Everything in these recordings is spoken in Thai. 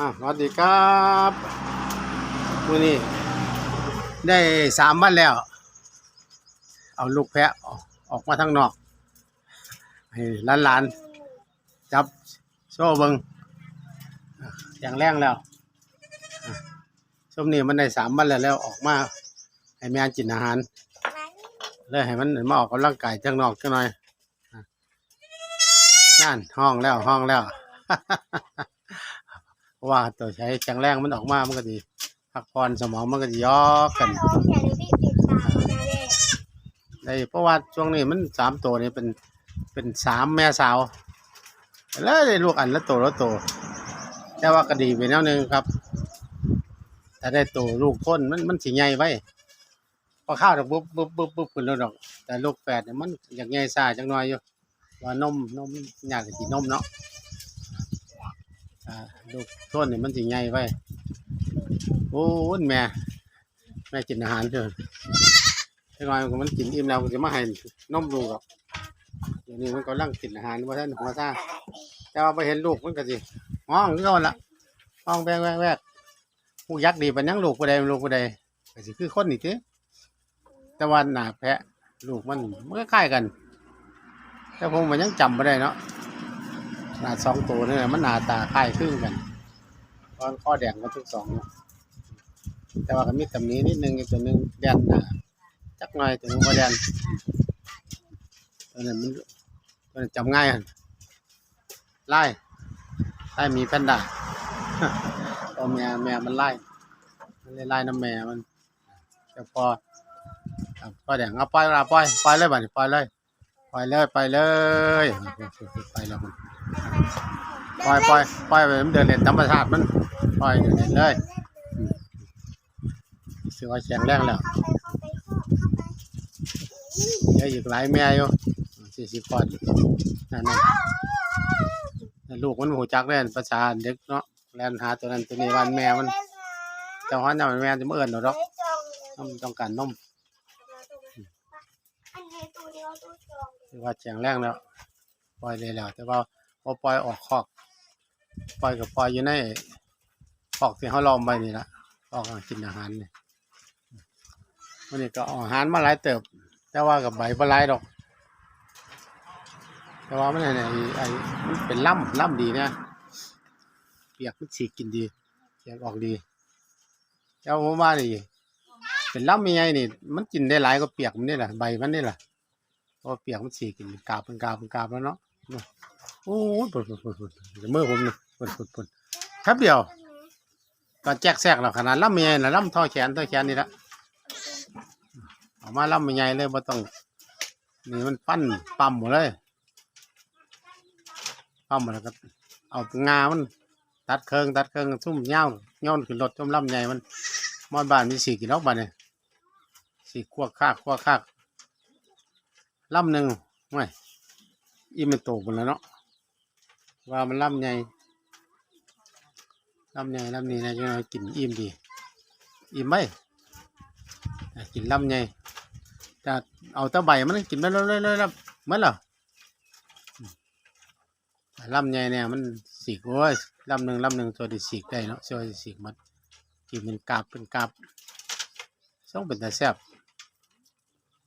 อะสวัสดีครับวันนี้ ได้สามวันแล้ว เอาลูกแพะออกออกมาทางนอกให้หลานๆ จับโซ่เบิงอย่างแรงแล้วอะช่วงนี้มันได้สามวันแล้วแล้วออกมา ให้แม่กินอาหารเลยให้มันมาออกกำลังกายจังนอกจังหน่อยนั่นห้องแล้วห้องแล้ว เพราะว่าตัวใช้แข็งแรงมันออกมามันก็ดีพักผ่อนสมองมันก็ดียอกกันน้ย่าลืมไปติดตามนะเด็กได้เพราะว่าช่วงนี้มันสามตัวนี่เป็นเป็นสามแม่สาว แล้วได้ลูกอันละตัวละตัวแต่ว่าก็ดีไปแนวหนึงครับแต่ได้ตัวลูกพ้นมันมันสิใหญ่ไว้พอข้าวดอกปุ๊บปุ๊บปุ๊บปุ๊บขึ้นแล้วดอก แต่ลูกแฝดเนี่ยมันอยากใหญ่ซ่าจังน้อยอยู่ว่านมนมอยากจะกินนมเนาะ ลูกพ้นเนี่ยมันสิใหญ่ไว้โอ้ยแม่ แม่กินอาหารเถอะไอ้น้อยมันกินอิ่มแล้วมันจะมาให้นมลูกหรอกเดี๋ยวนี้มันกำลังกินอาหารว่าท่านหัวซ่าแต่ว่าไปเห็นลูกมันก็สิห้องกันละห้องแวกแวกแวกผู้ยักษ์ดีปันยังลูกผู้ใดลูกผู้ใดก็สิคือคนนี่ติแต่ว่าหนาแพะลูกมันมันก็คล้ายกัน แต่ผมมันยังจำไม่ได้เนาะ หน้าสองตัวนี่ยมันหน้าตาคล้ายคลึงกันตอนข้อแดงกันทุกสองเนาะแต่ว่าก็มีตำหนี้นิดนึงอีกตัวหนึงแดนหน้าจักหน่อยถึงบ่แดนตัวนั้นมันตัวนั้นจำง่ายหั่นไล่ไล่มีแพนด้าตัวแม่แม่มันไล่มันเลยไล่น้ำแม่มันแต่พอพอแดงเอาปล่อยละปล่อยปล่อยเลยบัดนี้ปล่อยเลยปล่อยเลยไปเลยไปแล้วมัน ปล่อยปล่อยปล่อยไปมันเดินเล่นธรรมชาติมันปล่อยเดินเล่นเลยเสือแข็งแรงแล้วเดี๋ยวอีกหลายแม่อยู่สี่สิบคนนั่นนั่นลูกมันหูจักเล่นภาษาเด็กเนาะแล่นหาตัวนั้นตัวนี้วันแม่มันเจ้าฮ้อนเจ้าแม่จะมาเอิ้นเอาดอกจองต้องการนมเดียงคือว่าแข็งแรงแล้วปล่อยเลยแล้วแต่ว่า พอปล่อยออกคอกปล่อยกับปล่อยอยู่ในคอกที่เขาล้อมไว้นี่ละออกกินอาหารนี่วันนี้ก็อาหารมาหลายเติบ แต่ว่ากับใบปลายดอก แต่ว่ามันเนี่ยไอ้ไอ้มันเป็นล่ำล่ำดีนะเปียกมันสีกินดีเปียกออกดีเจ้าผมว่านี่เป็นล่ำยังไงนี่ มันกินได้หลายก็เปียกมันนี่แหละใบมันนี่แหละพราะเปียกมันสีกินเป็นกาบเป็นกาบเป็นกาบแล้วเนาะ โอ้ยปวดปวดปวดปวดเมื่อผมนี่ปวดปวดปวดครับเดียวก็แจกแซกแล้วขนาดล่ำยังไงนะล่ำท่อแขนท่อแขนนี่ละออกมาล่ำยังไงเลยบ่ต้องนี่มันปั้นปั๊มหมดเลยเอามาแล้วก็เอางามันตัดเครื่องตัดเครื่องซุ่มเง่าเง่าขึ้นรถจมลำใหญ่มันมอดบ้านมีสี่กิโลบาทเนี่ยสี่ขั้วคากขั้วคากลำหนึ่งไม่อีมันโตหมดแล้วเนาะ ว่ามันลำใหญ่ลำใหญ่ลำนี้นะจังหน่อยกินอิ่มดี อิ่มไหมกินลำใหญ่จะเอาตะใบมันกินไปเรื่อยๆๆแล้วมื่อนเหรอลำใหญ่เนี่ยมันสีกโอ้ยลำหนึ่งลำหนึ่งตัวที่สีกได้เนาะตัวที่สีกมันกินเป็นกาบเป็นกาบช่องเป็นแต่แซ่บ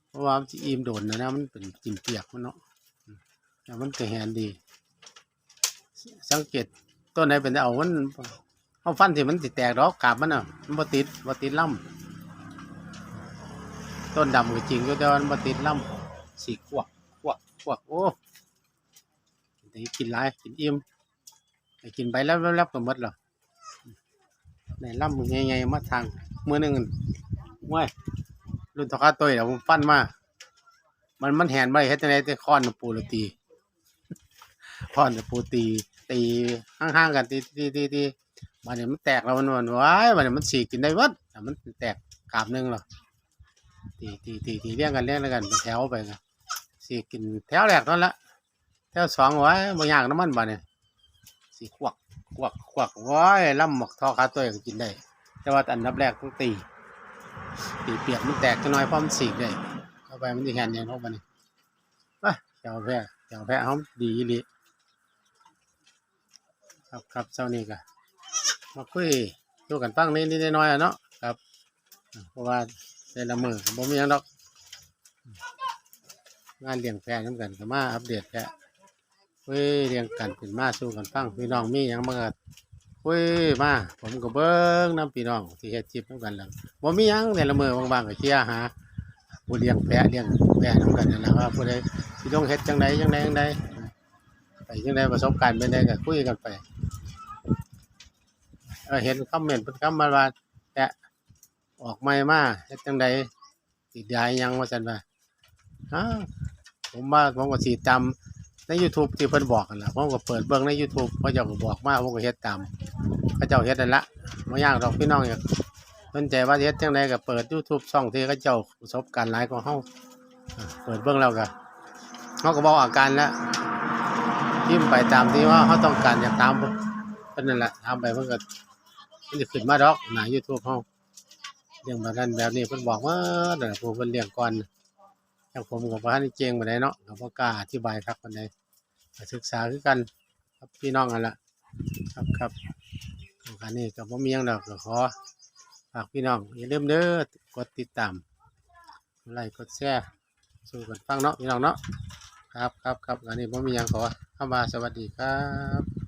เพราะว่ามันอิ่มโดนนะนะมันเป็นกินเปียกมันเนาะแต่มันก็แหนดี สังเกตต้นไหนเป็นเอามันเอาฟันที่มันติดแตกดอกกาบมันอะมันบ่ติดบ่ติดล่ำต้นดำก็จริงอยู่แต่มันบ่ติดล่ำสีขวกขวกขวกโอ้แต่กินหลายกินอิ่มแต่กินไปแล้วแล้วก็หมดหรอในล่ำไงๆมาทางมือหนึ่งว้ยรุ่นทอคาตัวเดี๋ยวผมฟันมามันมันแหนไปเฮ็ดจังไดแต่ค้อนปูละตีค้อนปูตี ตีห่างๆกันตีตีตีตีมันเนี่ยมันแตกแล้วมันมันว้ายมันเนี่ยมันสีกินได้วัดแต่มันแตกกาบหนึงหรอตีตีตีตีเลี้ยงกันเลี้ยงกันเป็นแถวไปนะสีกินแถวแรกนั่นละแถวสองไว้บางอย่างน้ำมันบ่เนี่ยสีควักควักควักไว้ล่ำหมกทอขาตัวก็กินได้ แต่ว่าอันดับแรกต้องตีตีเปียกมันแตกจังน้อยเพราะมันสีกได้เข้าไปมันจะแหนเนี่ยเข้าไปนี่ไปเจ้าแพะเจ้าแพะเขาดีอีหลี ครับครับเจ้านี่ก็มาคุยดูกันฟังนิดๆน้อยๆอะเนาะครับเพราะว่าแต่ละมือบ่มีหยังดอก งานเลี้ยงแพะน้ำกันก็มาอัปเดตแพะเว้ยเลี้ยงกันเป็นมาสู้กันฟังพี่น้องมีหยังมาก็เว้ยมา ผมก็เบิ้งน้ำพี่น้องที่เฮ็ดคลิปน้ำกันแล้วบ่มีหยังแต่ละมือบางๆก็เคลียร์หาผู้เลี้ยงแพะเลี้ยงแพะน้ำกันนั่นะว่าผู้ใดสิต้องเฮ็ดจังใดจังใดจังใดไปจังใดประสบการณ์เป็นใดก็คุยกันไป เห็นคอมเมนต์เพิ่นคำมาว่าแพะออกใหม่มาเฮ็ดจังใดติดยายยังว่าซั่นว่าอ้าวผมว่าผมก็สีตามใน YouTube ที่เพิ่นบอกกันล่ะผมก็เปิดเบิ่งใน YouTube เขาเจ้าก็บอกมาผมก็เฮ็ดตามเขาเจ้าเฮ็ดนั่นละบ่ยากดอกพี่น้องอยากสนใจว่าเฮ็ดจังไดก็เปิด YouTube ช่องที่เขาเจ้าประสบการณ์หลายกว่าเฮาอ่าเปิดเบิ่งแล้วก็เฮาก็บอกอาการแล้วพิมไปตามที่ว่าเฮาต้องการอยากตามเพิ่นนั่นแหละทำไปเพิ่นก็ มันจะขึ้นมาดอกหน้า YouTube เฮาเรื่องแบบนั้นแบบนี้เพิ่นบอกว่าแต่ละผู้เพิ่นเลี้ยงก่อนอย่างผมกับพระนี่เจงมาได้เนาะกับพ่กล้าอธิบายครับวันใดก็ศึกษาคือกันครับพี่น้องกันละครับครับโครงการนี้กับผมมีหยังดอกก็ขอฝากพี่น้องอย่าลืมเด้อกดติดตามไลค์กดแชร์สู่กันฟังเนาะพี่น้องเนาะครับครับครับอันนี้ผมมีหยังขอเข้ามาสวัสดีครับ